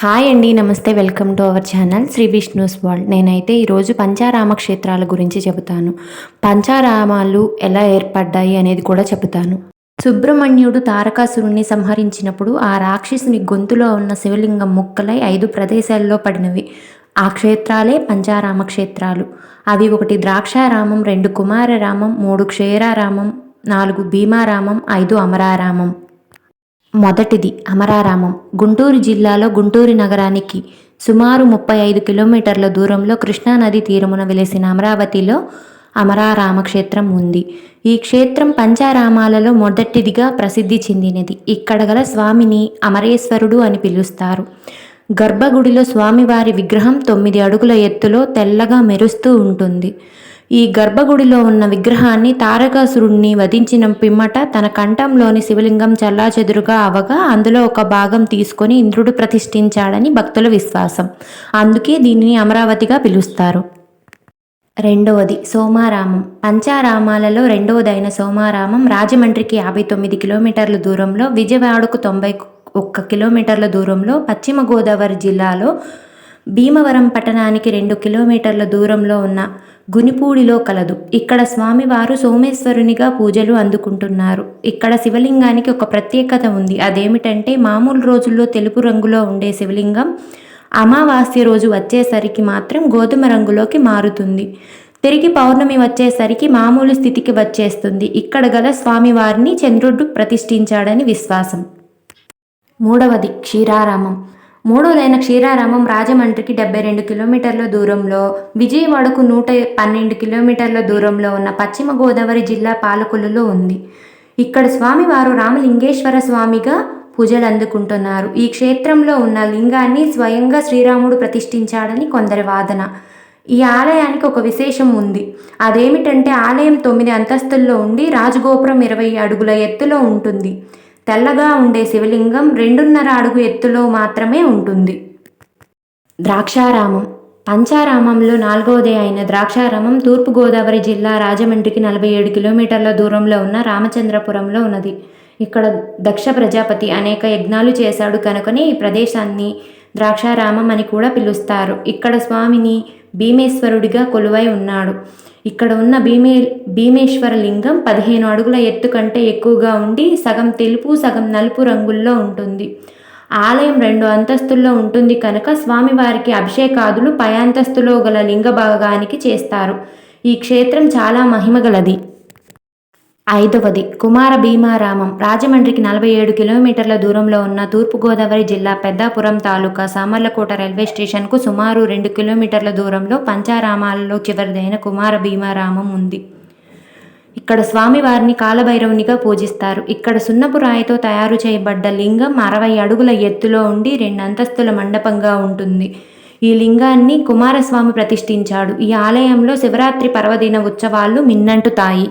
Hi అండి నమస్తే welcome to our channel Sri Vishnu's world. నేనైతే ఈరోజు పంచారామ క్షేత్రాల గురించి చెబుతాను. పంచారామాలు ఎలా ఏర్పడ్డాయి అనేది కూడా చెబుతాను. సుబ్రహ్మణ్యుడు తారకాసురుణ్ణి సంహరించినప్పుడు ఆ రాక్షసుని గొంతులో ఉన్న శివలింగం ముక్కలై ఐదు ప్రదేశాల్లో పడినవి. ఆ క్షేత్రాలే పంచారామ క్షేత్రాలు. అవి ఒకటి ద్రాక్షారామం రెండు కుమారరామం మూడు క్షేరారామం నాలుగు భీమారామం ఐదు అమరారామం. మొదటిది అమరారామం. గుంటూరు జిల్లాలో గుంటూరు నగరానికి సుమారు ముప్పై ఐదు కిలోమీటర్ల దూరంలో కృష్ణానది తీరమున వెలిసిన అమరావతిలో అమరారామక్షేత్రం ఉంది. ఈ క్షేత్రం పంచారామాలలో మొదటిదిగా ప్రసిద్ధి చెందినది. ఇక్కడ గల స్వామిని అమరేశ్వరుడు అని పిలుస్తారు. గర్భగుడిలో స్వామివారి విగ్రహం తొమ్మిది అడుగుల ఎత్తులో తెల్లగా మెరుస్తూ ఉంటుంది. ఈ గర్భగుడిలో ఉన్న విగ్రహాన్ని తారకాసురుణ్ణి వధించిన పిమ్మట తన కంఠంలోని శివలింగం చల్లాచెదురుగా అవగా అందులో ఒక భాగం తీసుకొని ఇంద్రుడు ప్రతిష్ఠించాడని భక్తుల విశ్వాసం. అందుకే దీనిని అమరావతిగా పిలుస్తారు. రెండవది సోమారామం. పంచారామాలలో రెండవదైన సోమారామం రాజమండ్రికి యాభై తొమ్మిది కిలోమీటర్ల దూరంలో విజయవాడకు తొంభై ఒక్క కిలోమీటర్ల దూరంలో పశ్చిమ గోదావరి జిల్లాలో భీమవరం పట్టణానికి రెండు కిలోమీటర్ల దూరంలో ఉన్న గునిపూడిలో కలదు. ఇక్కడ స్వామివారు సోమేశ్వరునిగా పూజలు అందుకుంటున్నారు. ఇక్కడ శివలింగానికి ఒక ప్రత్యేకత ఉంది. అదేమిటంటే మామూలు రోజుల్లో తెలుపు రంగులో ఉండే శివలింగం అమావాస్య రోజు వచ్చేసరికి మాత్రం గోధుమ రంగులోకి మారుతుంది. తిరిగి పౌర్ణమి వచ్చేసరికి మామూలు స్థితికి వచ్చేస్తుంది. ఇక్కడ గల స్వామివారిని చంద్రుడు ప్రతిష్ఠించాడని విశ్వాసం. మూడవది క్షీరారామం. మూడోదైన క్షీరారామం రాజమండ్రికి డెబ్బై రెండు కిలోమీటర్ల దూరంలో విజయవాడకు నూట పన్నెండు కిలోమీటర్ల దూరంలో ఉన్న పశ్చిమ గోదావరి జిల్లా పాలకొల్లులో ఉంది. ఇక్కడ స్వామివారు రామలింగేశ్వర స్వామిగా పూజలు అందుకుంటున్నారు. ఈ క్షేత్రంలో ఉన్న లింగాన్ని స్వయంగా శ్రీరాముడు ప్రతిష్ఠించాడని కొందరి వాదన. ఈ ఆలయానికి ఒక విశేషం ఉంది. అదేమిటంటే ఆలయం తొమ్మిది అంతస్తుల్లో ఉండి రాజగోపురం ఇరవై అడుగుల ఎత్తులో ఉంటుంది. తెల్లగా ఉండే శివలింగం రెండున్నర అడుగు ఎత్తులో మాత్రమే ఉంటుంది. ద్రాక్షారామం. పంచారామంలో నాలుగవదే అయిన ద్రాక్షారామం తూర్పుగోదావరి జిల్లా రాజమండ్రికి నలభై ఏడు కిలోమీటర్ల దూరంలో ఉన్న రామచంద్రపురంలో ఉన్నది. ఇక్కడ దక్ష ప్రజాపతి అనేక యజ్ఞాలు చేశాడు కనుకనే ఈ ప్రదేశాన్ని ద్రాక్షారామం అని కూడా పిలుస్తారు. ఇక్కడ స్వామిని భీమేశ్వరుడిగా కొలువై ఉన్నాడు. ఇక్కడ ఉన్న భీమే భీమేశ్వర లింగం పదిహేను అడుగుల ఎత్తు కంటే ఎక్కువగా ఉండి సగం తెలుపు సగం నలుపు రంగుల్లో ఉంటుంది. ఆలయం రెండు అంతస్తుల్లో ఉంటుంది కనుక స్వామివారికి అభిషేకాదులు పై అంతస్తులో గల లింగ భాగానికి చేస్తారు. ఈ క్షేత్రం చాలా మహిమగలది ఐదవది కుమార భీమారామం. రాజమండ్రికి నలభై ఏడు కిలోమీటర్ల దూరంలో ఉన్న తూర్పుగోదావరి జిల్లా పెద్దాపురం తాలూకా సామర్లకోట రైల్వే స్టేషన్కు సుమారు రెండు కిలోమీటర్ల దూరంలో పంచారామాలలో చివరిదైన కుమార భీమారామం ఉంది. ఇక్కడ స్వామివారిని కాలభైరవునిగా పూజిస్తారు. ఇక్కడ సున్నపు రాయితో తయారు చేయబడ్డ లింగం అరవై అడుగుల ఎత్తులో ఉండి రెండు అంతస్తుల మండపంగా ఉంటుంది. ఈ లింగాన్ని కుమారస్వామి ప్రతిష్ఠించాడు. ఈ ఆలయంలో శివరాత్రి పర్వదిన ఉత్సవాలు మిన్నంటుతాయి.